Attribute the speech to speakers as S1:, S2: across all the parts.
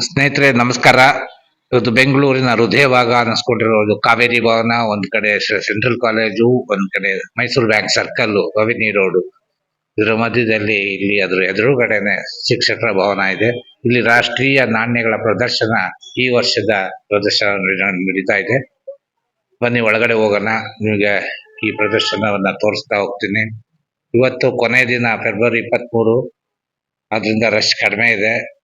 S1: ಸ್ನೇಹಿತರೆ, ನಮಸ್ಕಾರ. ಇವತ್ತು ಬೆಂಗಳೂರಿನ ಹೃದಯ ಭಾಗ ಅನ್ನಿಸ್ಕೊಂಡಿರೋದು ಕಾವೇರಿ ಭವನ, ಒಂದ್ ಕಡೆ ಸೆಂಟ್ರಲ್ ಕಾಲೇಜು, ಒಂದ್ ಕಡೆ Mysuru bank circle Kavini road. ಇದರ ಮಧ್ಯದಲ್ಲಿ ಇಲ್ಲಿ ಅದ್ರ ಎದುರುಗಡೆನೆ ಶಿಕ್ಷಕರ ಭವನ ಇದೆ. ಇಲ್ಲಿ ರಾಷ್ಟ್ರೀಯ ನಾಣ್ಯಗಳ ಪ್ರದರ್ಶನ ಈ ವರ್ಷದ ಪ್ರದರ್ಶನ ನಡೆ- ನಡೀತಾ ಇದೆ. ಬನ್ನಿ, ಒಳಗಡೆ ಹೋಗೋಣ. ನಿಮಗೆ ಈ ಪ್ರದರ್ಶನವನ್ನ ತೋರಿಸ್ತಾ ಹೋಗ್ತೀನಿ. ಇವತ್ತು ಕೊನೆ ದಿನ, ಫೆಬ್ರವರಿ ಇಪ್ಪತ್ಮೂರು. ಅದರಿಂದ ರಶ್ ಕಡಿಮೆ ಇದೆ.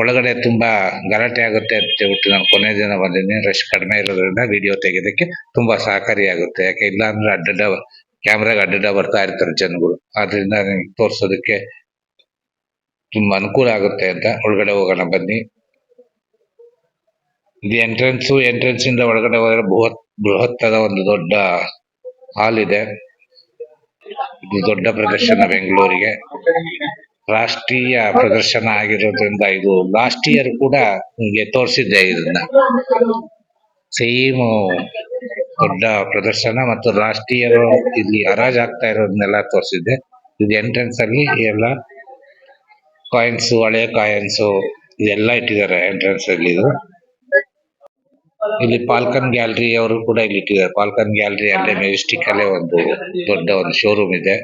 S1: ಒಳಗಡೆ ತುಂಬಾ ಗಲಾಟೆ ಆಗುತ್ತೆ ಅಂತ ಹೇಳ್ಬಿಟ್ಟು ನಾನು ಕೊನೆ ದಿನ ಬಂದಿದ್ದೀನಿ. ರಶ್ ಕಡಿಮೆ ಇರೋದ್ರಿಂದ ವಿಡಿಯೋ ತೆಗೆಯೋದಕ್ಕೆ ತುಂಬಾ ಸಹಕಾರಿಯಾಗುತ್ತೆ ಯಾಕೆ ಇಲ್ಲ ಅಂದ್ರೆ ಅಡ್ಡಡ್ಡ ಕ್ಯಾಮ್ರಾಗ ಅಡ್ಡಡ್ಡ ಬರ್ತಾ ಇರ್ತಾರೆ ಜನಗಳು. ಆದ್ರಿಂದ ನಿಮ್ಗೆ ತೋರ್ಸೋದಕ್ಕೆ ತುಂಬಾ ಅನುಕೂಲ ಆಗುತ್ತೆ ಅಂತ ಒಳಗಡೆ ಹೋಗೋಣ ಬನ್ನಿ. ಇದು ಎಂಟ್ರೆನ್ಸ್ ಎಂಟ್ರೆನ್ಸ್ ಇಂದ ಒಳಗಡೆ ಹೋದ್ರೆ ಬೃಹತ್, ಬೃಹತ್ತಾದ ಒಂದು ದೊಡ್ಡ ಹಾಲ್ ಇದೆ. ಇದು ದೊಡ್ಡ ಪ್ರದರ್ಶನ ಬೆಂಗಳೂರಿಗೆ. ರಾಷ್ಟ್ರೀಯ ಪ್ರದರ್ಶನ ಆಗಿರೋದ್ರಿಂದ ಇದು ಲಾಸ್ಟ್ ಇಯರ್ ಕೂಡ ನಿಮಗೆ ತೋರಿಸಿದ್ದೆ ಇದನ್ನ. ಸೇಮ್ ದೊಡ್ಡ ಪ್ರದರ್ಶನ ಮತ್ತು ಲಾಸ್ಟ್ ಇಯರ್ ಇಲ್ಲಿ ಹರಾಜ್ ಆಗ್ತಾ ಇರೋದನ್ನೆಲ್ಲ ತೋರಿಸಿದ್ದೆ. ಇದು ಎಂಟ್ರೆನ್ಸ್ ಅಲ್ಲಿ ಎಲ್ಲ ಕಾಯಿನ್ಸ್ ಹಳೆ ಕಾಯಿನ್ಸ್ ಇದೆಲ್ಲ ಇಟ್ಟಿದ್ದಾರೆ ಎಂಟ್ರೆನ್ಸ್ ಅಲ್ಲಿ ಇದು. ಇಲ್ಲಿ ಪಾಲ್ಕನ್ ಗ್ಯಾಲರಿ ಅವರು ಕೂಡ ಇಲ್ಲಿ ಇಟ್ಟಿದ್ದಾರೆ. ಪಾಲ್ಕನ್ ಗ್ಯಾಲರಿ ಅಲ್ಲೇ ಮೆಜೆಸ್ಟಿಕ್ ಅಲ್ಲೇ ಒಂದು ದೊಡ್ಡ ಒಂದು ಶೋರೂಮ್ ಇದೆ.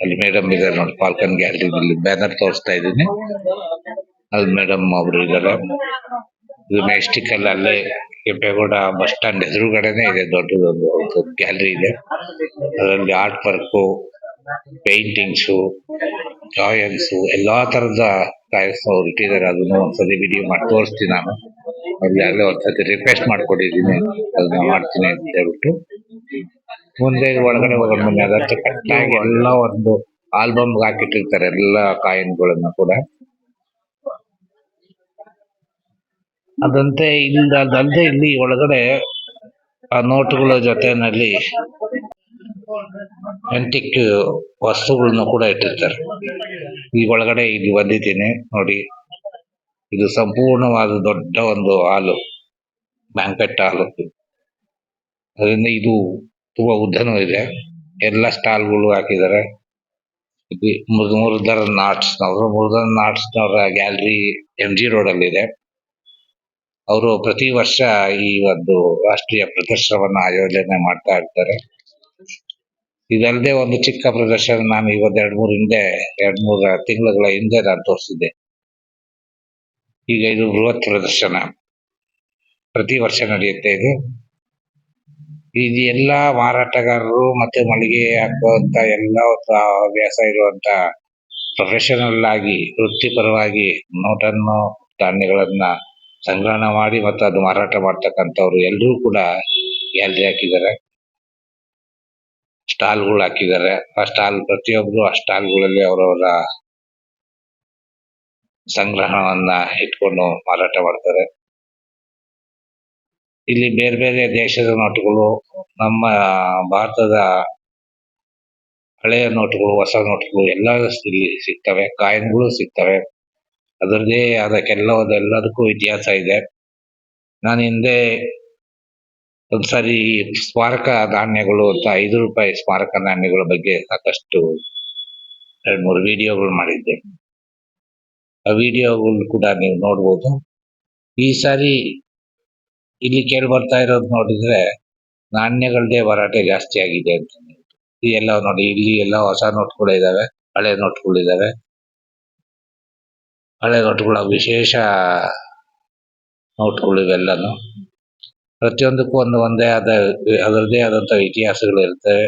S1: ಅಲ್ಲಿ ಮೇಡಮ್ ಇದಾರೆ ನೋಡಿ ಫಾಲ್ಕನ್ ಗ್ಯಾಲರಿ ಅಲ್ಲಿ ಬ್ಯಾನರ್ ತೋರಿಸ್ತಾ ಇದ್ದೀನಿ. ಅಲ್ಲಿ ಮೇಡಮ್ ಅವರು ಇದಾರೆ. ಇದು ಮೆಸ್ಟಿಕ್ ಅಲ್ಲಿ ಅಲ್ಲೇ ಕೆಂಪೇಗೌಡ ಬಸ್ ಸ್ಟಾಂಡ್ ಎದುರುಗಡೆನೆ ಇದೆ, ದೊಡ್ಡದೊಂದು ಗ್ಯಾಲರಿ ಇದೆ. ಅದರಲ್ಲಿ ಆರ್ಟ್ ವರ್ಕು ಪೇಂಟಿಂಗ್ಸ್ ಡ್ರಾಯಿಂಗ್ಸ್ ಎಲ್ಲಾ ತರದ ಕಾಯನ್ಸ್ ಅವ್ರು ಇಟ್ಟಿದ್ದಾರೆ. ಅದನ್ನು ಒಂದ್ಸತಿ ವಿಡಿಯೋ ಮಾಡಿ ತೋರಿಸ್ತೀನಿ ನಾನು. ಅಲ್ಲಿ, ಅಲ್ಲೇ ಒಂದ್ಸತಿ ರಿಕ್ವೆಸ್ಟ್ ಮಾಡ್ಕೊಂಡಿದ್ದೀನಿ. ಅದನ್ನ ಮಾಡ್ತೀನಿ ಅಂತ ಹೇಳ್ಬಿಟ್ಟು. ಮುಂದೆ ಒಳಗಡೆ ಹೋಗೋದ್ ಅದಂತ ಕಟ್ಟಾಗಿ ಎಲ್ಲ ಒಂದು ಆಲ್ಬಮ್ ಹಾಕಿಟ್ಟಿರ್ತಾರೆ ಎಲ್ಲ ಕಾಯಿನ್ಗಳನ್ನ ಕೂಡ. ಅದಂತೆ ಇಲ್ಲ ಅದಲ್ಲದೆ ಇಲ್ಲಿ ಒಳಗಡೆ ಆ ನೋಟುಗಳ ಜೊತೆನಲ್ಲಿ ಎಂಟಿಕ್ ವಸ್ತುಗಳನ್ನು ಕೂಡ ಇಟ್ಟಿರ್ತಾರೆ. ಈ ಒಳಗಡೆ ಇಲ್ಲಿ ಬಂದಿದ್ದೀನಿ ನೋಡಿ. ಇದು ಸಂಪೂರ್ಣವಾದ ದೊಡ್ಡ ಒಂದು ಹಾಲು ಬ್ಯಾಂಕೆಟ್ ಹಾಲು. ಅದರಿಂದ ಇದು ತುಂಬಾ ಉದ್ದನೂ ಇದೆ. ಎಲ್ಲ ಸ್ಟಾಲ್ಗಳು ಹಾಕಿದ್ದಾರೆ. ಮುರುಧರ್ ನಾಟ್ಸ್ ನವರು ಮುರುಧರ್ ನಾಟ್ಸ್ ನವರ ಗ್ಯಾಲರಿ ಎಂ ಜಿ ರೋಡ್ ಅಲ್ಲಿ ಇದೆ. ಅವರು ಪ್ರತಿ ವರ್ಷ ಈ ಒಂದು ರಾಷ್ಟ್ರೀಯ ಪ್ರದರ್ಶನವನ್ನು ಆಯೋಜನೆ ಮಾಡ್ತಾ ಇರ್ತಾರೆ. ಇದಲ್ಲದೆ ಒಂದು ಚಿಕ್ಕ ಪ್ರದರ್ಶನ ನಾನು ಇವತ್ತು ಎರಡ್ ಮೂರು ಹಿಂದೆ, ಎರಡ್ ಮೂರ ತಿಂಗಳುಗಳ ಹಿಂದೆ ನಾನು ತೋರಿಸಿದ್ದೆ. ಈಗ ಇದು ಬೃಹತ್ ಪ್ರದರ್ಶನ. ಪ್ರತಿ ವರ್ಷ ನಡೆಯುತ್ತೆ ಇದು. ಇದು ಎಲ್ಲ ಮಾರಾಟಗಾರರು ಮತ್ತೆ ಮಳಿಗೆ ಹಾಕುವಂತ ಎಲ್ಲ ಹವ್ಯಾಸ ಇರುವಂತ ಪ್ರೊಫೆಷನಲ್ ಆಗಿ, ವೃತ್ತಿಪರವಾಗಿ ನೋಟನ್ನು, ಧಾನ್ಯಗಳನ್ನ ಸಂಗ್ರಹಣ ಮಾಡಿ ಮತ್ತೆ ಅದು ಮಾರಾಟ ಮಾಡ್ತಕ್ಕಂಥವ್ರು ಎಲ್ಲರೂ ಕೂಡ ಗ್ಯಾಲರಿ ಹಾಕಿದ್ದಾರೆ. ಸ್ಟಾಲ್ಗಳು ಹಾಕಿದ್ದಾರೆ. ಆ ಸ್ಟಾಲ್ ಪ್ರತಿಯೊಬ್ರು ಆ ಸ್ಟಾಲ್ಗಳಲ್ಲಿ ಅವರವರ ಸಂಗ್ರಹವನ್ನ ಇಟ್ಕೊಂಡು ಮಾರಾಟ ಮಾಡ್ತಾರೆ. ಇಲ್ಲಿ ಬೇರೆ ಬೇರೆ ದೇಶದ ನೋಟುಗಳು, ನಮ್ಮ ಭಾರತದ ಹಳೆಯ ನೋಟುಗಳು, ಹೊಸ ನೋಟುಗಳು ಎಲ್ಲ ಇಲ್ಲಿ ಸಿಗ್ತವೆ, ಕಾಯಿನ್ಗಳು ಸಿಗ್ತವೆ. ಅದರದೇ ಆದ ಕೆಲವದೆಲ್ಲದಕ್ಕೂ ಇತಿಹಾಸ ಇದೆ. ನಾನು ಹಿಂದೆ ಒಂದ್ಸರಿ ಸ್ಮಾರಕ ನಾಣ್ಯಗಳು ಅಂತ ಐದು ರೂಪಾಯಿ ಸ್ಮಾರಕ ನಾಣ್ಯಗಳ ಬಗ್ಗೆ ಸಾಕಷ್ಟು ಎರಡು ಮೂರು ವಿಡಿಯೋಗಳು ಮಾಡಿದ್ದೆ. ಆ ವಿಡಿಯೋಗಳು ಕೂಡ ನೀವು ನೋಡ್ಬೋದು. ಈ ಸಾರಿ ಇಲ್ಲಿ ಕೇಳಿ ಬರ್ತಾ ಇರೋದು ನೋಡಿದ್ರೆ ನಾಣ್ಯಗಳದೇ ಭರಾಟೆ ಜಾಸ್ತಿ ಆಗಿದೆ ಅಂತ ಎಲ್ಲ ನೋಡಿ, ಇಲ್ಲಿ ಎಲ್ಲ ಹೊಸ ನೋಟ್ಗಳು ಇದಾವೆ, ಹಳೆ ನೋಟ್ಗಳು ಇದಾವೆ. ಹಳೆ ನೋಟ್ಗಳ ವಿಶೇಷ ನೋಟ್ಗಳು ಇವೆಲ್ಲನು. ಪ್ರತಿಯೊಂದಕ್ಕೂ ಒಂದು ಒಂದೇ ಆದ ಅದರದೇ ಆದಂತ ಇತಿಹಾಸಗಳು ಇರ್ತವೆ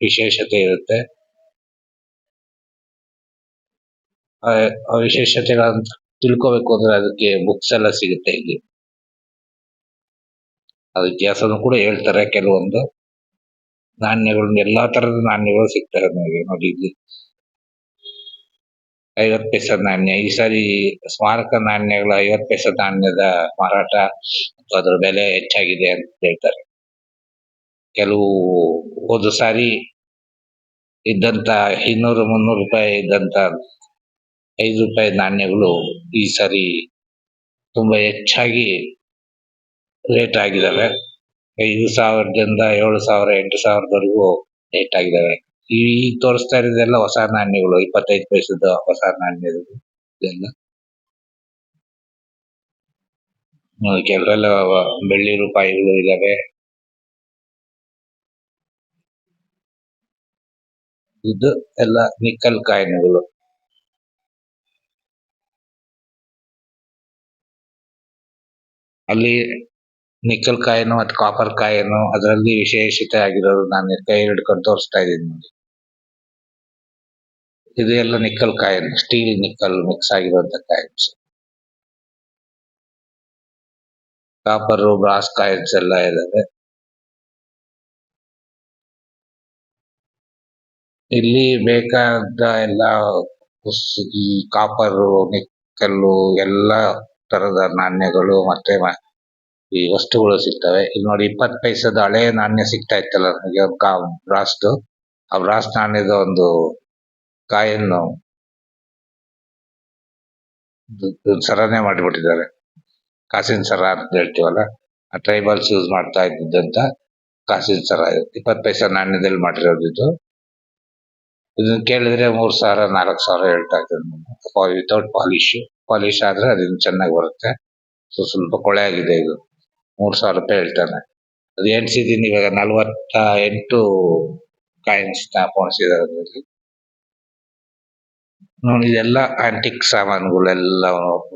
S1: ವಿಶೇಷತೆ ಇರುತ್ತೆ. ಆ ವಿಶೇಷತೆಗಳನ್ನ ತಿಳ್ಕೋಬೇಕು ಅಂದ್ರೆ ಅದಕ್ಕೆ ಬುಕ್ಸ್ ಎಲ್ಲ ಸಿಗುತ್ತೆ ಇಲ್ಲಿ. ಅದ್ರ ಇತಿಹಾಸನು ಕೂಡ ಹೇಳ್ತಾರೆ ಕೆಲವೊಂದು ನಾಣ್ಯಗಳು ಎಲ್ಲಾ ತರದ ನಾಣ್ಯಗಳು ಸಿಗ್ತವೆ ನಮಗೆ ನೋಡಿ ಇಲ್ಲಿ. ಐವತ್ ಪೈಸೆ ನಾಣ್ಯ, ಈ ಸಾರಿ ಸ್ಮಾರಕ ನಾಣ್ಯಗಳ ಐವತ್ ಪೈಸೆ ನಾಣ್ಯದ ಮಾರಾಟ ಅದ್ರ ಬೆಲೆ ಹೆಚ್ಚಾಗಿದೆ ಅಂತ ಹೇಳ್ತಾರೆ. ಕೆಲವು ಹೋದ ಸಾರಿ ಇದ್ದಂತ ಇನ್ನೂರು, ಮುನ್ನೂರು ರೂಪಾಯಿ ಇದ್ದಂತ ಐದು ರೂಪಾಯಿ ನಾಣ್ಯಗಳು ಈ ಸಾರಿ ತುಂಬಾ ಹೆಚ್ಚಾಗಿ ರೇಟ್ ಆಗಿದಾವೆ ಐದು ಸಾವಿರದಿಂದ ಏಳು ಸಾವಿರ, ಎಂಟು ಸಾವಿರದವರೆಗೂ ರೇಟ್ ಆಗಿದಾವೆ ಈಗ ತೋರಿಸ್ತಾ ಇರೋದೆಲ್ಲ ಹೊಸ ನಾಣ್ಯಗಳು, ಇಪ್ಪತ್ತೈದು ಪೈಸದ ಹೊಸ ನಾಣ್ಯಗಳು ಇದೆಲ್ಲ. ಕೆಲವೆಲ್ಲ ಬೆಳ್ಳಿ ರೂಪಾಯಿಗಳು ಇದಾವೆ. ಇದು ಎಲ್ಲ ನಿಕ್ಕಲ್ ಕಾಯಿನ್ಗಳು. ಅಲ್ಲಿ ನಿಕ್ಕಲ್ ಕಾಯಿನು ಮತ್ತು ಕಾಪರ್ ಕಾಯಿನು ಅದರಲ್ಲಿ ವಿಶೇಷತೆ ಆಗಿರೋದು ನಾನು ಕೈ ಹಿಡ್ಕೊಂಡು ತೋರಿಸ್ತಾ ಇದ್ದೀನಿ ನೋಡಿ. ಇದು ಎಲ್ಲ nickel coin steel nickel mix ಆಗಿರುವಂತ ಕಾಯಿನ್ಸ್. ಕಾಪರ್ ಬ್ರಾಸ್ ಕಾಯಿನ್ಸ್ ಎಲ್ಲ ಇದಾವೆ. ಇಲ್ಲಿ ಬೇಕಾದ ಎಲ್ಲ ಕಾಪರ್ ನಿಕ್ಕಲ್ಲು ಎಲ್ಲ ತರದ ನಾಣ್ಯಗಳು ಮತ್ತೆ ಈ ವಸ್ತುಗಳು ಸಿಗ್ತವೆ. ಇಲ್ಲಿ ನೋಡಿ ಇಪ್ಪತ್ತು ಪೈಸದ ಹಳೆ ನಾಣ್ಯ ಸಿಗ್ತಾ ಇತ್ತಲ್ಲ ಕಾ ಬ್ರಾಸ್ದು ಆ ಬ್ರಾಸ್ ನಾಣ್ಯದ ಒಂದು ಕಾಯನ್ನು ಸರನೆ ಮಾಡಿಬಿಟ್ಟಿದ್ದಾರೆ. ಕಾಸಿನ ಸರ ಅಂತ ಹೇಳ್ತೀವಲ್ಲ, ಆ ಟ್ರೈಬಲ್ಸ್ ಯೂಸ್ ಮಾಡ್ತಾ ಇದ್ದಿದ್ದಂತ ಕಾಸಿನ ಸರ. ಇಪ್ಪತ್ ಇಪ್ಪತ್ತು ಪೈಸಾ ನಾಣ್ಯದಲ್ಲಿ ಮಾಡಿರೋದು ಇದು. ಇದನ್ನ ಕೇಳಿದ್ರೆ ಮೂರ್ ಸಾವಿರ, ನಾಲ್ಕು ಸಾವಿರ ಹೇಳ್ತಾ ಇದ್ದಾರೆ ವಿತೌಟ್ ಪಾಲಿಶ್ ಪಾಲಿಶ್ ಆದ್ರೆ ಅದನ್ನ ಚೆನ್ನಾಗಿ ಬರುತ್ತೆ. ಸೊ ಸ್ವಲ್ಪ ಕೊಳೆ ಆಗಿದೆ ಇದು. ಮೂರ್ ಸಾವಿರ ರೂಪಾಯಿ ಹೇಳ್ತಾನೆ. ಅದು ಎಣ್ಸಿದೀನಿ ಇವಾಗ ನಲವತ್ತ ಎಂಟು ಕಾಯಿನ್ಸ್ನ ಅದರಲ್ಲಿ. ನೋಡಿ, ಇದೆಲ್ಲ ಆಂಟಿಕ್ ಸಾಮಾನುಗಳೆಲ್ಲ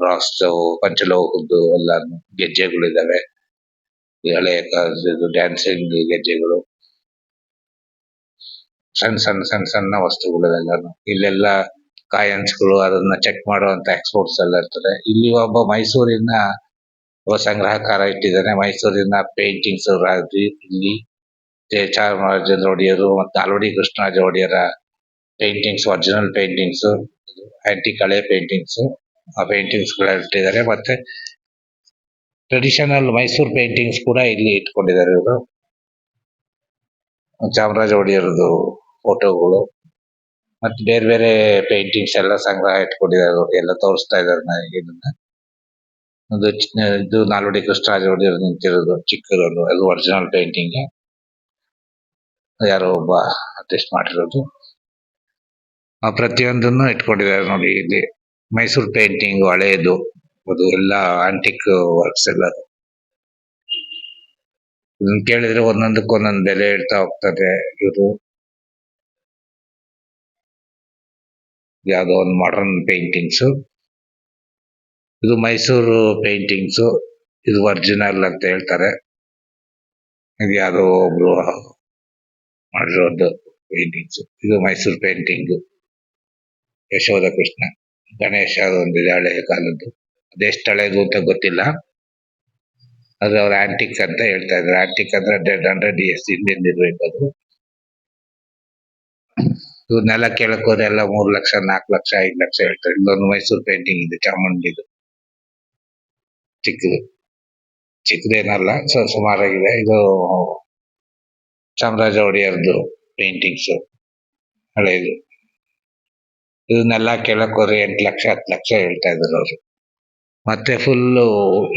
S1: ರಾಸ್ತವು ಪಂಚಲೋಹದ್ದು ಎಲ್ಲ ಗೆಜ್ಜೆಗಳಿದಾವೆ ಈ ಹಳೆ ಕಾಲದ್ದು ಡ್ಯಾನ್ಸಿಂಗ್ ಗೆಜ್ಜೆಗಳು. ಸಣ್ಣ ಸಣ್ಣ ಸಣ್ಣ ಸಣ್ಣ ವಸ್ತುಗಳೆಲ್ಲಾನು. ಇಲ್ಲೆಲ್ಲ ಕಾಯಿನ್ಸ್ಗಳು ಅದನ್ನ ಚೆಕ್ ಮಾಡುವಂತ ಎಕ್ಸ್ಪೋರ್ಟ್ಸ್ ಎಲ್ಲ ಇರ್ತಾರೆ ಇಲ್ಲಿ ಒಬ್ಬ ಮೈಸೂರಿನ ಒಬ್ಬ ಸಂಗ್ರಹಕಾರ ಇಟ್ಟಿದ್ದಾನೆ. ಮೈಸೂರಿನ ಪೇಂಟಿಂಗ್ಸ್ ಇಲ್ಲಿ ಚಾಮರಾಜೇಂದ್ರ ಒಡೆಯರು ಮತ್ತೆ ನಾಲ್ವಡಿ ಕೃಷ್ಣರಾಜ ಒಡೆಯರ ಪೇಂಟಿಂಗ್ಸ್ ಒರಿಜಿನಲ್ ಪೇಂಟಿಂಗ್ಸ್ ಆಂಟಿಕ್ ಹಳೆ ಪೇಂಟಿಂಗ್ಸ್ ಆ ಪೇಂಟಿಂಗ್ಸ್ ಕೂಡ ಇಟ್ಟಿದ್ದಾರೆ. ಮತ್ತೆ ಟ್ರೆಡಿಷನಲ್ ಮೈಸೂರ್ ಪೇಂಟಿಂಗ್ಸ್ ಕೂಡ ಇಲ್ಲಿ ಇಟ್ಕೊಂಡಿದ್ದಾರೆ ಇವರು. ಚಾಮರಾಜ ಒಡೆಯರದು ಫೋಟೋಗಳು ಮತ್ತೆ ಬೇರೆ ಬೇರೆ ಪೇಂಟಿಂಗ್ಸ್ ಎಲ್ಲ ಸಂಗ್ರಹ ಇಟ್ಕೊಂಡಿದ್ದಾರೆ ಎಲ್ಲ ತೋರಿಸ್ತಾ ಇದ್ದಾರೆ ನನಗೆ ಇದನ್ನ. ಒಂದು ಇದು ನಾಲ್ವಡಿ ಕೃಷ್ಣರಾಜ ಒಡೆಯರು ನಿಂತಿರೋದು, ಚಿಕ್ಕದೊಂದು, ಅದು ಒರಿಜಿನಲ್ ಪೇಂಟಿಂಗ್ ಯಾರೋ ಒಬ್ಬ ಆರ್ಟಿಸ್ಟ್ ಮಾಡಿರೋದು. ಆ ಪ್ರತಿಯೊಂದನ್ನು ಇಟ್ಕೊಂಡಿದ್ದಾರೆ ನೋಡಿ ಇಲ್ಲಿ. ಮೈಸೂರು ಪೇಂಟಿಂಗ್ ಹಳೆಯದು ಅದು ಎಲ್ಲ ಆಂಟಿಕ್ ವರ್ಕ್ಸ್ ಎಲ್ಲ. ಇದನ್ನ ಕೇಳಿದ್ರೆ ಒಂದೊಂದಕ್ಕೆ ಒಂದೊಂದು ಬೆಲೆ ಇಡ್ತಾ ಹೋಗ್ತಾರೆ ಇವರು. ಯಾವುದೋ ಒಂದು ಮಾಡರ್ನ್ ಪೇಂಟಿಂಗ್ಸ್ ಇದು ಮೈಸೂರು ಪೇಂಟಿಂಗ್ಸ್ ಇದು ಒರಿಜಿನಲ್ ಅಂತ ಹೇಳ್ತಾರೆ. ಇದು ಯಾರೋ ಒಬ್ರು ಮಾಡಿರೋದು ಪೇಂಟಿಂಗ್ಸ್ ಇದು ಮೈಸೂರು ಪೇಂಟಿಂಗ್ ಯಶೋಧ ಕೃಷ್ಣ ಗಣೇಶ ಅದೊಂದಿದೆ ಹಳೆಯ ಕಾಲದ್ದು. ಅದೆಷ್ಟು ಹಳೆಯದು ಅಂತ ಗೊತ್ತಿಲ್ಲ. ಅದು ಅವ್ರ ಆಂಟಿಕ್ ಅಂತ ಹೇಳ್ತಾ ಇದ್ದಾರೆ. ಆಂಟಿಕ್ ಅಂದ್ರೆ ಹಂಡ್ರೆಡ್ ಹಂಡ್ರೆಡ್ ಇಯರ್ಸ್ ಹಿಂದಿಂದ ಇರ್ಬೇಕು ಅದು. ಇವನ್ನೆಲ್ಲ ಕೇಳಕ್ ಹೋದ್ರೆ ಎಲ್ಲ ಮೂರ್ ಲಕ್ಷ, ನಾಲ್ಕು ಲಕ್ಷ, ಐದು ಲಕ್ಷ ಹೇಳ್ತಾರೆ. ಇಲ್ಲೊಂದು ಮೈಸೂರು ಪೇಂಟಿಂಗ್ ಇದೆ, ಚಾಮುಂಡಿದು. ಚಿಕ್ಕದು ಚಿಕ್ಕದೇನಲ್ಲ ಸೊ ಸುಮಾರಾಗಿದೆ. ಇದು ಚಾಮರಾಜ ಒಡೆಯರ್ದು ಪೇಂಟಿಂಗ್ಸ್ ಹಳೆಯದು ಇದನ್ನೆಲ್ಲ ಕೇಳಕ್ಕೆ ಹೋದ್ರೆ ಎಂಟು ಲಕ್ಷ ಹತ್ತು ಲಕ್ಷ ಹೇಳ್ತಾ ಇದ್ರು ಅವರು. ಮತ್ತೆ ಫುಲ್ಲು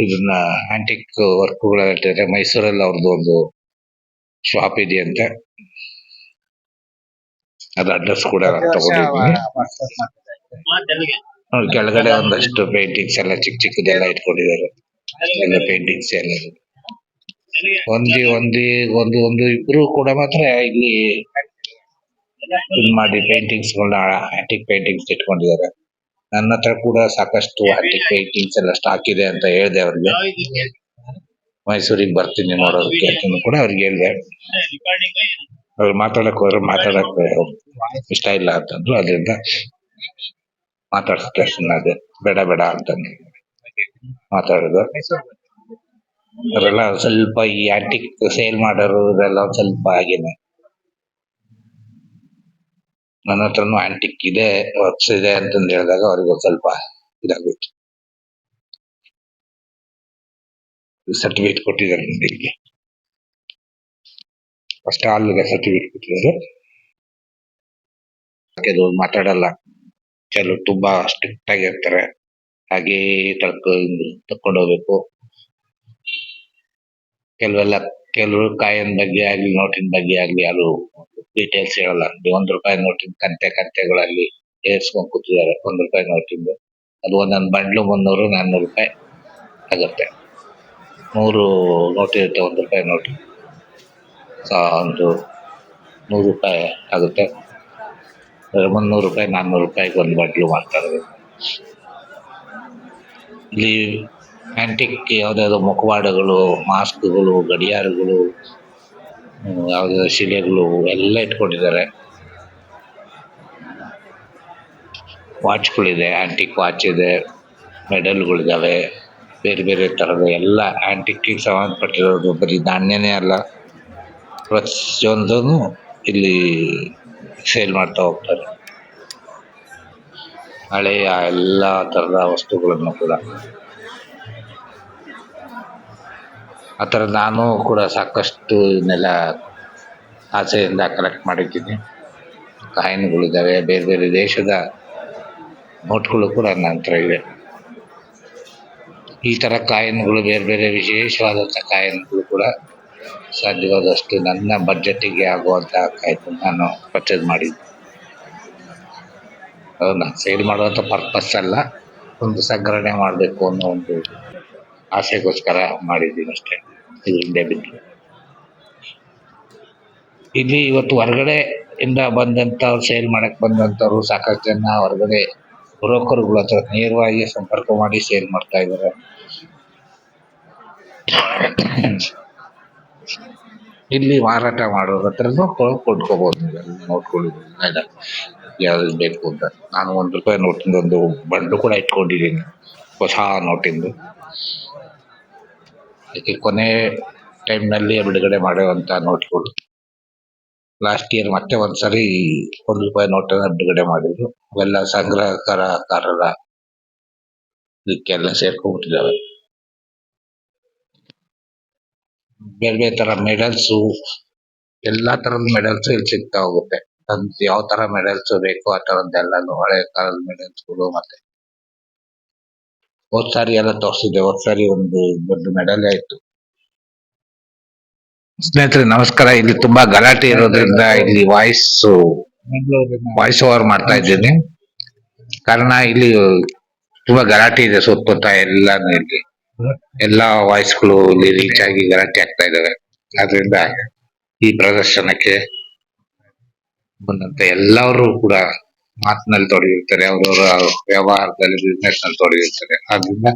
S1: ಇದನ್ನ ಆಂಟಿಕ್ ವರ್ಕ್ಗಳು ಹೇಳ್ತಿದ್ರೆ ಮೈಸೂರಲ್ಲಿ ಅವ್ರದ್ದು ಒಂದು ಶಾಪ್ ಇದೆಯಂತೆ. ಅದು ಅಡ್ರೆಸ್ ಕೂಡ ನಾನು ತಗೊಂಡಿದ್ದೀನಿ. ಕೆಳಗಡೆ ಒಂದಷ್ಟು ಪೇಂಟಿಂಗ್ಸ್ ಎಲ್ಲ ಚಿಕ್ಕ ಚಿಕ್ಕದೆಲ್ಲ ಇಟ್ಕೊಂಡಿದ್ದಾರೆ. ಎಲ್ಲ ಪೇಂಟಿಂಗ್ಸ್ ಎಲ್ಲ. ಒಂದಿ ಒಂದಿ ಒಂದು ಒಂದು ಇಬ್ರು ಕೂಡ ಮಾತ್ರ ಇಲ್ಲಿ ಇದ್ ಮಾಡಿ ಪೇಂಟಿಂಗ್ಸ್ ಗಳನ್ನ ಆಂಟಿಕ್ ಪೇಂಟಿಂಗ್ಸ್ ಇಟ್ಕೊಂಡಿದ್ದಾರೆ. ನನ್ನ ಹತ್ರ ಕೂಡ ಸಾಕಷ್ಟು ಆಂಟಿಕ್ ಪೇಂಟಿಂಗ್ಸ್ ಎಲ್ಲ ಸ್ಟಾಕ್ ಇದೆ ಅಂತ ಹೇಳ್ದೆ ಅವ್ರಿಗೆ. ಮೈಸೂರಿಗೆ ಬರ್ತೀನಿ ನೋಡೋದಕ್ಕೆ ಅಂತ ಕೂಡ ಅವ್ರಿಗೆ ಹೇಳ್ದೆ. ಅವ್ರು ಮಾತಾಡಕ್ ಹೋದ್ರೆ ಮಾತಾಡಕ್ ಇಷ್ಟ ಇಲ್ಲ ಅಂತಂದ್ರು ಅದರಿಂದ ಮಾತಾಡ್ಸ್ತಾರೆ ಸುಮ್ಮನೆ ಬೇಡ ಬೇಡ ಅಂತಂದ್ರು. ಮಾತಾಡೋದು. ಅವರೆಲ್ಲ ಸ್ವಲ್ಪ ಈ ಆಂಟಿಕ್ ಸೇಲ್ ಮಾಡೋರು ಇದೆಲ್ಲ ಸ್ವಲ್ಪ ಹಾಗೇನೆ. ನನ್ನ ಹತ್ರನು ಆಂಟಿಕ್ ಇದೆ ವರ್ಕ್ಸ್ ಇದೆ ಅಂತಂದು ಹೇಳಿದಾಗ ಅವ್ರಿಗೆ ಒಂದ್ ಸ್ವಲ್ಪ ಇದಾಗುತ್ತೆ ಸರ್ಟಿಫಿಕೇಟ್ ಕೊಟ್ಟಿದ್ದಾರೆ ನನಗೆ ಫಸ್ಟ್ ಆಲ್ಗೆ ಸರ್ಟಿಫಿಕೇಟ್ ಕೊಟ್ಟಿದ್ದಾರೆ. ಕೆಲವ್ರು ಮಾತಾಡಲ್ಲ. ಕೆಲವು ತುಂಬಾ ಸ್ಟ್ರಿಕ್ಟ್ ಆಗಿರ್ತಾರೆ. ಹಾಗೆ ತಕೊಂಡ್ ಹೋಗ್ಬೇಕು. ಕೆಲವೆಲ್ಲ, ಕೆಲವ್ರು ಕಾಯಿನ್ ಬಗ್ಗೆ ಆಗ್ಲಿ, ನೋಟಿನ್ ಬಗ್ಗೆ ಆಗ್ಲಿ ಯಾರು ಡೀಟೇಲ್ಸ್ ಹೇಳಲ್ಲ. ಒಂದ್ ರೂಪಾಯಿ ನೋಟಿನ್ ಕಂತೆ ಕಂತೆಗಳಲ್ಲಿ ಏರ್ಸ್ಕೊಂಡ್ ಕೂತಿದ್ದಾರೆ. ಒಂದ್ ರೂಪಾಯಿ ನೋಟಿಂದು. ಅದು ಒಂದೊಂದ್ ಬಂಡ್ಲು ಮುನ್ನೂರು ನಾನ್ನೂರು ರೂಪಾಯಿ ಆಗುತ್ತೆ. ನೂರು ನೋಟ್ ಇರುತ್ತೆ, ಒಂದ್ ರೂಪಾಯಿ ನೋಟ್. ಒಂದು ನೂರು ರೂಪಾಯಿ ಆಗುತ್ತೆ. ಮುನ್ನೂರು ರೂಪಾಯಿ ನಾನ್ನೂರು ರೂಪಾಯಿಗೆ ಒಂದು ಬಂಡ್ಲು ಮಾಡ್ತಾರೆ ಇಲ್ಲಿ ಆಂಟಿಕ್ ಯಾವುದ್ಯಾವುದೋ ಮುಖವಾಡಗಳು ಮಾಸ್ಕ್ಗಳು ಗಡಿಯಾರಗಳು ಹ್ಮ್, ಯಾವುದೋ ಶಿಲೆಗಳು ಎಲ್ಲ ಇಟ್ಕೊಂಡಿದ್ದಾರೆ. ವಾಚ್ಗಳಿದೆ ಆಂಟಿಕ್ ವಾಚ್ ಇದೆ ಮೆಡಲ್ಗಳಿದಾವೆ ಬೇರೆ ಬೇರೆ ಥರದ ಎಲ್ಲ ಆಂಟಿಕ್ ಸಂಬಂಧಪಟ್ಟಿರೋದು ಬರೀ ಧಾನ್ಯನೇ ಅಲ್ಲ. ಪ್ರತಿಯೊಂದನ್ನು ಇಲ್ಲಿ ಸೇಲ್ ಮಾಡ್ತಾ ಹೋಗ್ತಾರೆ. ಹಳೆಯ ಎಲ್ಲ ಥರದ ವಸ್ತುಗಳನ್ನು ಕೂಡ. ಆ ಥರ ನಾನು ಕೂಡ ಸಾಕಷ್ಟು ಇದನ್ನೆಲ್ಲ ಆಸೆಯಿಂದ ಕಲೆಕ್ಟ್ ಮಾಡಿದ್ದೀನಿ. ಕಾಯಿನ್ಗಳಿದ್ದಾವೆ ಬೇರೆ ಬೇರೆ ದೇಶದ ನೋಟ್ಗಳು ಕೂಡ ನನ್ನ ಹತ್ರ ಇವೆ. ಈ ಥರ ಕಾಯಿನ್ಗಳು, ಬೇರೆ ಬೇರೆ ವಿಶೇಷವಾದಂಥ ಕಾಯಿನ್ಗಳು ಕೂಡ ಸಾಧ್ಯವಾದಷ್ಟು ನನ್ನ ಬಜೆಟ್ಟಿಗೆ ಆಗುವಂಥ ಕಾಯಿನ್ ನಾನು ಪರ್ಚೇಸ್ ಮಾಡಿದ್ದೆ ಅದನ್ನು ಸೇಲ್ ಮಾಡುವಂಥ ಪರ್ಪಸ್ ಅಲ್ಲ, ಒಂದು ಸಂಗ್ರಹಣೆ ಮಾಡಬೇಕು ಅನ್ನೋ ಒಂದು ಆಸೆಗೋಸ್ಕರ ಮಾಡಿದ್ದೀನಿ ಅಷ್ಟೇ, ಇದು ಹಿಂದೆ ಬಿಟ್ಟು ಇಲ್ಲಿ ಇವತ್ತು ಹೊರಗಡೆ ಇಂದ ಬಂದಂಥವ್ರು ಸೇಲ್ ಮಾಡಕ್ ಬಂದಂಥವ್ರು ಸಾಕಷ್ಟು ಜನ ಹೊರಗಡೆ ಬ್ರೋಕರ್ಗಳ ಹತ್ರ ನೇರವಾಗಿ ಸಂಪರ್ಕ ಮಾಡಿ ಸೇಲ್ ಮಾಡ್ತಾ ಇದ್ದಾರೆ ಇಲ್ಲಿ ಮಾರಾಟ ಮಾಡೋರ ಹತ್ರನೂ ಕೊಟ್ಕೋಬಹುದು ಎಲ್ಲ ಯಾವ್ದು ಬೇಕು ಅಂತ. ನಾನು ಒಂದು ರೂಪಾಯಿ ನೋಟಿಂದ ಒಂದು ಬಂಡು ಕೂಡ ಇಟ್ಕೊಂಡಿದ್ದೀನಿ. ಹೊಸ ನೋಟಿಂದು. ಅದಕ್ಕೆ ಕೊನೆ ಟೈಮ್ನಲ್ಲಿ ಬಿಡುಗಡೆ ಮಾಡುವಂಥ ನೋಟ್ಗಳು. ಲಾಸ್ಟ್ ಇಯರ್ ಮತ್ತೆ ಒಂದ್ಸರಿ ಒಂದು ರೂಪಾಯಿ ನೋಟನ್ನು ಬಿಡುಗಡೆ ಮಾಡಿದ್ರು. ಅವೆಲ್ಲ ಸಂಗ್ರಹಕಾರರ ಇದಕ್ಕೆಲ್ಲ ಸೇರ್ಕೊಂಡ್ಬಿಟ್ಟಿದ್ದಾವೆ. ಬೇರೆ ಬೇರೆ ತರ ಮೆಡಲ್ಸು ಎಲ್ಲಾ ತರದ ಮೆಡಲ್ಸ್ ಇಲ್ಲಿ ಸಿಗ್ತಾ ಹೋಗುತ್ತೆ. ನಮ್ಗೆ ಯಾವ ತರ ಮೆಡಲ್ಸ್ ಬೇಕು ಆ ತರದ್ದೆಲ್ಲಾನು ಹಳೆ ಕಾಲದ ಮೆಡಲ್ಸ್ಗಳು ಮತ್ತೆ ಹೋದ್ ಸಾರಿ ಎಲ್ಲ ತೋರ್ಸಿದ್ದೆ. ಹೋದ್ ಸಾರಿ ಒಂದು ದೊಡ್ಡ ಮೆಡಲ್ ಆಯ್ತು. ಸ್ನೇಹಿತರೆ, ನಮಸ್ಕಾರ. ಇಲ್ಲಿ ತುಂಬಾ ಗಲಾಟೆ ಇರೋದ್ರಿಂದ ಇಲ್ಲಿ ವಾಯ್ಸ್ ವಾಯ್ಸ್ ಓವರ್ ಮಾಡ್ತಾ ಇದ್ದೀನಿ. ಕಾರಣ ಇಲ್ಲಿ ತುಂಬಾ ಗಲಾಟೆ ಇದೆ ಸುತ್ತಮುತ್ತ ಎಲ್ಲಾನು ಇಲ್ಲಿ. ಎಲ್ಲಾ ವಾಯ್ಸ್ಗಳು ಇಲ್ಲಿ ರೀಚ್ ಆಗಿ ಗಲಾಟೆ ಆಗ್ತಾ ಇದಾವೆ ಆದ್ರಿಂದ ಈ ಪ್ರದರ್ಶನಕ್ಕೆ ಬಂದಂತ ಎಲ್ಲರೂ ಕೂಡ ಮಾತಿನಲ್ಲಿ ತೊಡಗಿರ್ತಾರೆ, ಅವರವರ ವ್ಯವಹಾರದಲ್ಲಿ ಬಿಸ್ನೆಸ್ನಲ್ಲಿ ತೊಡಗಿರ್ತಾರೆ. ಆದ್ರಿಂದ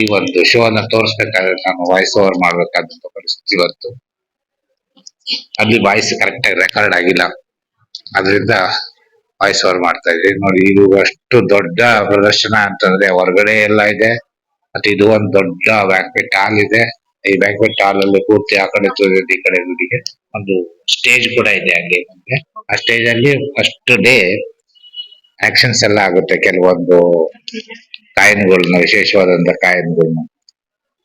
S1: ಈ ಒಂದು ಶೋ ಅನ್ನ ತೋರಿಸ್ಬೇಕಾದ್ರೆ ನಾನು ವಾಯ್ಸ್ ಓವರ್ ಮಾಡ್ಬೇಕಾದಂತ ಪರಿಸ್ಥಿತಿ ಇವತ್ತು. ಅಲ್ಲಿ ವಾಯ್ಸ್ ಕರೆಕ್ಟ್ ಆಗಿ ರೆಕಾರ್ಡ್ ಆಗಿಲ್ಲ. ಅದರಿಂದ ವಾಯ್ಸ್ ಓವರ್ ಮಾಡ್ತಾ ಇದ್ದೀವಿ ನೋಡಿ, ಇದು ಅಷ್ಟು ದೊಡ್ಡ ಪ್ರದರ್ಶನ ಅಂತಂದ್ರೆ ಹೊರಗಡೆ ಎಲ್ಲ ಇದೆ. ಮತ್ತೆ ಇದು ಒಂದು ದೊಡ್ಡ ಬ್ಯಾಂಕ್ವೆಟ್ ಹಾಲ್ ಇದೆ. ಈ ಬ್ಯಾಂಕ್ವೆಟ್ ಹಾಲ್ ಅಲ್ಲಿ ಪೂರ್ತಿ ಆ ಕಡೆ ಈ ಕಡೆ ತುದಿಗೆ ಒಂದು ಸ್ಟೇಜ್ ಕೂಡ ಇದೆ ಹಂಗೆ. ನಮ್ಗೆ ಆ ಸ್ಟೇಜ್ ಅಲ್ಲಿ ಫಸ್ಟ್ ಡೇ ಆಕ್ಷನ್ಸ್ ಎಲ್ಲ ಆಗುತ್ತೆ. ಕೆಲವೊಂದು ಕಾಯಿನ್ಗಳನ್ನ ವಿಶೇಷವಾದಂತ ಕಾಯಿನ್ಗಳನ್ನ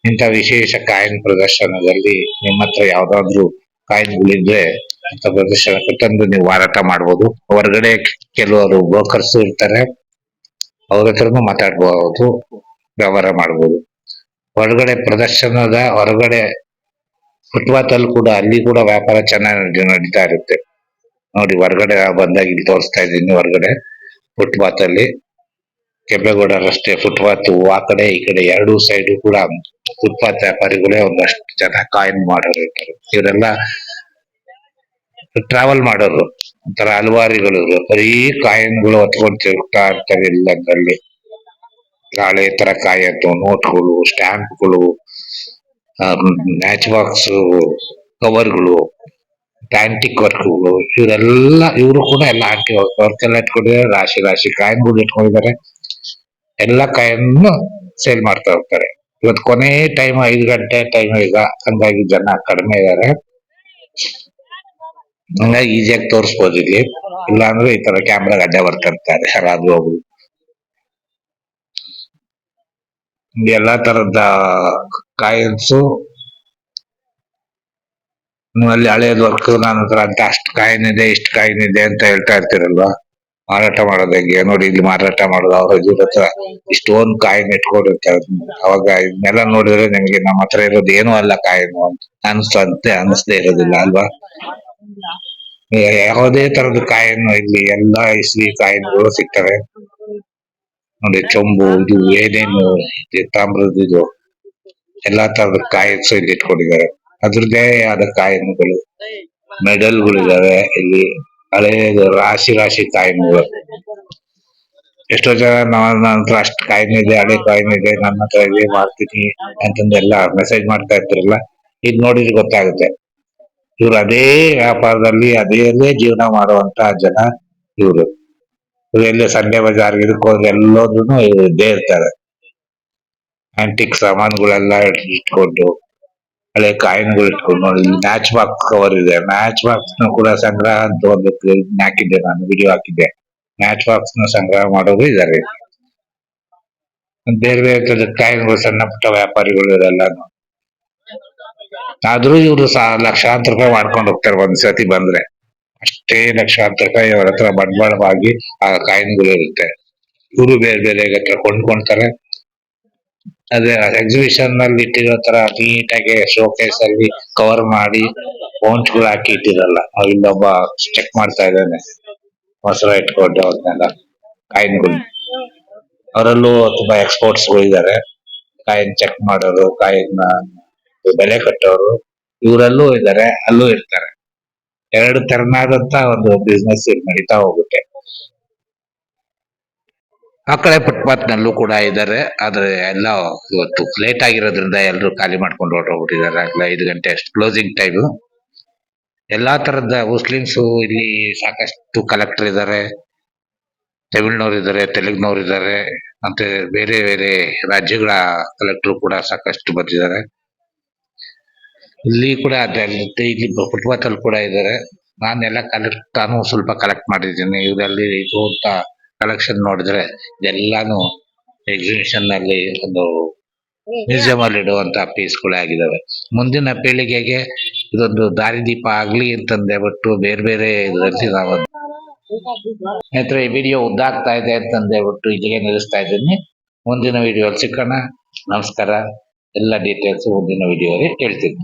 S1: ಇಂಥ ವಿಶೇಷ ಕಾಯಿನ್ ಪ್ರದರ್ಶನದಲ್ಲಿ ನಿಮ್ಮ ಹತ್ರ ಯಾವ್ದಾದ್ರು ಕಾಯಿನ್ಗಳಿದ್ರೆ ಅಂತ ಪ್ರದರ್ಶನಕ್ಕೆ ತಂದು ನೀವು ಮಾರಾಟ ಮಾಡ್ಬೋದು. ಹೊರಗಡೆ ಕೆಲವರು ಬ್ರೋಕರ್ಸ್ ಇರ್ತಾರೆ, ಅವ್ರ ಹತ್ರನು ಮಾತಾಡ್ಬೋದು, ವ್ಯವಹಾರ ಮಾಡ್ಬೋದು. ಹೊರಗಡೆ ಪ್ರದರ್ಶನದ ಹೊರಗಡೆ ಫುಟ್ಪಾತ್ ಅಲ್ಲಿ ಕೂಡ ಅಲ್ಲಿ ಕೂಡ ವ್ಯಾಪಾರ ಚೆನ್ನಾಗಿ ನಡೀತಾ ಇರುತ್ತೆ. ನೋಡಿ ಹೊರಗಡೆ ಬಂದಾಗ ಇಲ್ಲಿ ತೋರಿಸ್ತಾ ಇದ್ದೀನಿ ಹೊರಗಡೆ ಫುಟ್ಪಾತ್ ಅಲ್ಲಿ ಕೆಂಪೇಗೌಡ ರಸ್ತೆ ಫುಟ್ಪಾತ್ ಆ ಕಡೆ ಈ ಕಡೆ ಎರಡು ಸೈಡ್ ಕೂಡ ಫುಟ್ಪಾತ್ ವ್ಯಾಪಾರಿಗಳೇ ಒಂದಷ್ಟು ಜನ ಕಾಯಿನ್ ಮಾಡೋರು ಇರ್ತಾರೆ ಇವರೆಲ್ಲ ಟ್ರಾವೆಲ್ ಮಾಡೋರು, ಒಂಥರ ಹಲವಾರಿಗಳು. ಬರೀ ಕಾಯಿನ್ಗಳು ಹೊತ್ಕೊಂಡು ತಿರುಗ್ತಾ ಇರ್ತಾರೆ ಇಲ್ಲದಲ್ಲಿ ಹಳೆ ತರ ಕಾಯತ್ತು ನೋಟ್ಗಳು, ಸ್ಟ್ಯಾಂಪ್ಗಳು ಮ್ಯಾಚ್ ಬಾಕ್ಸ್ ಕವರ್ಗಳು ಆಂಟಿಕ್ ವರ್ಕ್ಗಳು, ಇವರೆಲ್ಲ, ಇವರು ಕೂಡ ಎಲ್ಲ ಆಂಟಿ ವರ್ಕ್ ಎಲ್ಲ ಇಟ್ಕೊಂಡಿದ್ದಾರೆ ರಾಶಿ ರಾಶಿ ಕಾಯಿನ್ಗಳು ಇಟ್ಕೊಂಡಿದ್ದಾರೆ. ಎಲ್ಲ ಕಾಯನ್ನು ಸೇಲ್ ಮಾಡ್ತಾ ಹೋಗ್ತಾರೆ. ಇವತ್ತು ಕೊನೆ ಟೈಮ್ ಐದು ಗಂಟೆ ಟೈಮ್ ಈಗ, ಹಂಗಾಗಿ ಜನ ಕಡಿಮೆ ಇದ್ದಾರೆ. ಹಂಗಾಗಿ ಈಸಿಯಾಗಿ ತೋರಿಸ್ಬೋದು ಇಲ್ಲಿ. ಇಲ್ಲಾಂದ್ರೆ ಈ ತರ ಕ್ಯಾಮ್ರಾಗ ಅಡ್ಡ ಬರ್ತಿರ್ತಾರೆ, ಯಾರಾದ್ರೂ ಒಬ್ರು ಇಲ್ಲಿ ಎಲ್ಲಾ ತರದ ಕಾಯಿನ್ಸು ಅಲ್ಲಿ ಹಳೇದ್ ವರ್ಕ್ ನನ್ನ ಹತ್ರ ಅಂತ ಅಷ್ಟು ಕಾಯಿನ್ ಇದೆ ಇಷ್ಟು ಕಾಯಿನ್ ಇದೆ ಅಂತ ಹೇಳ್ತಾ ಇರ್ತೀರಲ್ವಾ? ಮಾರಾಟ ಮಾಡೋದು ಹೆಂಗೆ? ನೋಡಿ ಇಲ್ಲಿ ಮಾರಾಟ ಮಾಡೋದು, ಅವ್ರ ಇವ್ರ ಹತ್ರ ಇಷ್ಟೊಂದು ಕಾಯಿನ್ ಇಟ್ಕೊಂಡಿರ್ತಾರೆ. ಅವಾಗ ಇದನ್ನೆಲ್ಲ ನೋಡಿದ್ರೆ ನಿಮ್ಗೆ ನಮ್ಮ ಹತ್ರ ಇರೋದು ಏನೂ ಅಲ್ಲ ಕಾಯಿನು ಅಂತ. ಅನ್ಸ್ತಂತೆ ಅನ್ಸ್ದೇ ಇರೋದಿಲ್ಲ ಅಲ್ವಾ? ಯಾವುದೇ ತರದ ಕಾಯಿನ್, ಇಲ್ಲಿ ಎಲ್ಲಾ ಇಸ್ವಿ ಕಾಯಿನ್ಗಳು ಸಿಗ್ತವೆ. ನೋಡಿ ಚೊಂಬು ಇದು ಏನೇನು ತಾಮ್ರದ ಇದು ಎಲ್ಲಾ ತರದ ಕಾಯಿನ್ಸ್ ಇಲ್ಲಿ ಇಟ್ಕೊಂಡಿದ್ದಾರೆ. ಅದ್ರದ್ದೇ ಆದ ಕಾಯಿನ್ಗಳು ಮೆಡಲ್ಗಳಿದಾವೆ ಇಲ್ಲಿ ಹಳೇದು ರಾಶಿ ರಾಶಿ ಕಾಯಿನ್ಗಳು ಎಷ್ಟೋ ಜನ ನನ್ನ ಹತ್ರ ಅಷ್ಟು ಕಾಯಿನ್ ಇದೆ ಹಳೆ ಕಾಯಿನ್ ಇದೆ ನನ್ನ ಹತ್ರ ಇದೆ ಮಾಡ್ತೀನಿ ಅಂತಂದೆಲ್ಲ ಮೆಸೇಜ್ ಮಾಡ್ತಾ ಇರ್ತಾರಲ್ಲ ಇದು ನೋಡಿದ್ರೆ ಗೊತ್ತಾಗುತ್ತೆ. ಇವ್ರು ಅದೇ ವ್ಯಾಪಾರದಲ್ಲಿ ಅದೇ ಜೀವನ ಮಾಡುವಂತ ಜನ ಇವ್ರು. ಎಲ್ಲೇ ಸಂಡೆ ಬಜಾರ್ ಇದಕ್ಕೆ ಹೋದ್ರೆ ಎಲ್ಲೋದ್ರೂ ಇದ್ದೇ ಇರ್ತಾರೆ. ಆಂಟಿಕ್ ಸಾಮಾನುಗಳೆಲ್ಲ ಇಟ್ಕೊಂಡು, ಹಳೆ ಕಾಯಿನ್ಗಳು ಇಟ್ಕೊಂಡು ಮ್ಯಾಚ್ ಬಾಕ್ಸ್ ಕವರ್ ಇದೆ. ಮ್ಯಾಚ್ ಬಾಕ್ಸ್ನ ಕೂಡ ಸಂಗ್ರಹ ಅಂತ ಒಂದು ಹಾಕಿದ್ದೆ ನಾನು ವಿಡಿಯೋ ಹಾಕಿದ್ದೆ. ಮ್ಯಾಚ್ ಬಾಕ್ಸ್ನ ಸಂಗ್ರಹ ಮಾಡೋರು ಇದಾರೆ. ಬೇರೆ ಬೇರೆ ಕಾಯಿನ್ಗಳು, ಸಣ್ಣ ಪುಟ್ಟ ವ್ಯಾಪಾರಿಗಳು ಎಲ್ಲಾನು ಆದ್ರೂ ಇವರು ಲಕ್ಷಾಂತರ ರೂಪಾಯಿ ಮಾಡ್ಕೊಂಡು ಹೋಗ್ತಾರೆ ಒಂದ್ ಸತಿ ಬಂದ್ರೆ. ಅಷ್ಟೇ ಲಕ್ಷಾಂತರ ರೂಪಾಯಿ ಅವ್ರ ಹತ್ರ ಬಂಡವಾಳವಾಗಿ ಆ ಕಾಯಿನ್ಗಳು ಇರುತ್ತೆ. ಇವರು ಬೇರೆ ಬೇರೆ ಹತ್ರ ಕೊಂಡ್ಕೊಂತಾರೆ. ಅದೇ ಎಕ್ಸಿಬಿಷನ್ನಲ್ಲಿ ಇಟ್ಟಿರೋ ತರ ನೀಟಾಗಿ ಶೋಕೇಸ್ ಅಲ್ಲಿ ಕವರ್ ಮಾಡಿ ಪೌಂಚ್ಗಳು ಗಳು ಹಾಕಿ ಇಟ್ಟಿರಲ್ಲ. ಇಲ್ಲೊಬ್ಬ ಚೆಕ್ ಮಾಡ್ತಾ ಇದ್ದಾನೆ. ಮೊಸರ ಇಟ್ಕೊಂಡು ಅವ್ರನ್ನೆಲ್ಲ ಕಾಯಿನ್ಗಳು. ಅವರಲ್ಲೂ ತುಂಬಾ ಎಕ್ಸ್ಪೋರ್ಟ್ಸ್ ಇದಾರೆ ಕಾಯಿನ್ ಚೆಕ್ ಮಾಡೋರು ಕಾಯಿನ್ ಬೆಲೆ ಕಟ್ಟೋರು, ಇವರಲ್ಲೂ ಇದಾರೆ ಅಲ್ಲೂ ಇರ್ತಾರೆ. ಎರಡು ತೆರನಾದಂತ ಒಂದು ಬಿಸ್ನೆಸ್ ನಡೀತಾ ಹೋಗುತ್ತೆ. ಆ ಕಡೆ ಫುಟ್ಪಾತ್ ನಲ್ಲೂ ಕೂಡ ಇದಾರೆ ಆದ್ರೆ ಎಲ್ಲ ಇವತ್ತು ಲೇಟ್ ಆಗಿರೋದ್ರಿಂದ ಎಲ್ಲರೂ ಖಾಲಿ ಮಾಡ್ಕೊಂಡು ಹೊರಟೋಗ್ಬಿಟ್ಟಿದ್ದಾರೆ. ಆಗ್ಲೇ ಐದು ಗಂಟೆ ಅಷ್ಟು ಕ್ಲೋಸಿಂಗ್ ಟೈಮ್ ಎಲ್ಲಾ ತರದ ಮುಸ್ಲಿಮ್ಸ್ ಇಲ್ಲಿ ಸಾಕಷ್ಟು ಕಲೆಕ್ಟರ್ ಇದಾರೆ ತಮಿಳ್ನವ್ರು ಇದಾರೆ ತೆಲುಗ್ನವ್ರು ಇದ್ದಾರೆ. ಮತ್ತೆ ಬೇರೆ ಬೇರೆ ರಾಜ್ಯಗಳ ಕಲೆಕ್ಟರ್ ಕೂಡ ಸಾಕಷ್ಟು ಬಂದಿದ್ದಾರೆ. ಇಲ್ಲಿ ಕೂಡ ಇಲ್ಲಿ ಫುಟ್ಪಾತ್ ಅಲ್ಲಿ ಕೂಡ ಇದಾರೆ. ನಾನೆಲ್ಲ ಕಲೆಕ್ಟ್ ನಾನು ಸ್ವಲ್ಪ ಕಲೆಕ್ಟ್ ಮಾಡಿದ್ದೀನಿ. ಇದರಲ್ಲಿ ಇದು ಅಂತ ಕಲೆಕ್ಷನ್ ನೋಡಿದ್ರೆ ಎಲ್ಲಾನು ಎಕ್ಸಿಬಿಷನ್ನಲ್ಲಿ ಒಂದು ಮ್ಯೂಸಿಯಂ ಅಲ್ಲಿ ಇಡುವಂತ ಪೀಸ್ ಗಳೇ ಆಗಿದಾವೆ. ಮುಂದಿನ ಪೀಳಿಗೆಗೆ ಇದೊಂದು ದಾರಿದೀಪ ಆಗ್ಲಿ ಅಂತಂದೆ ಬಿಟ್ಟು ಬೇರೆ ಬೇರೆ ಇದರಲ್ಲಿ ನಾವು ಸ್ನೇಹಿತರೆ, ಈ ವಿಡಿಯೋ ಉದ್ದಾಗ್ತಾ ಇದೆ ಅಂತಂದೇ ಬಿಟ್ಟು ಇಲ್ಲಿಗೆ ನಿಲ್ಲಿಸ್ತಾ ಇದ್ದೀನಿ. ಮುಂದಿನ ವಿಡಿಯೋ ಅಲ್ಲಿ ಸಿಕ್ಕೋಣ ನಮಸ್ಕಾರ. ಎಲ್ಲ ಡೀಟೇಲ್ಸ್ ಮುಂದಿನ ವಿಡಿಯೋ ಅಲ್ಲಿ ಹೇಳ್ತೀನಿ.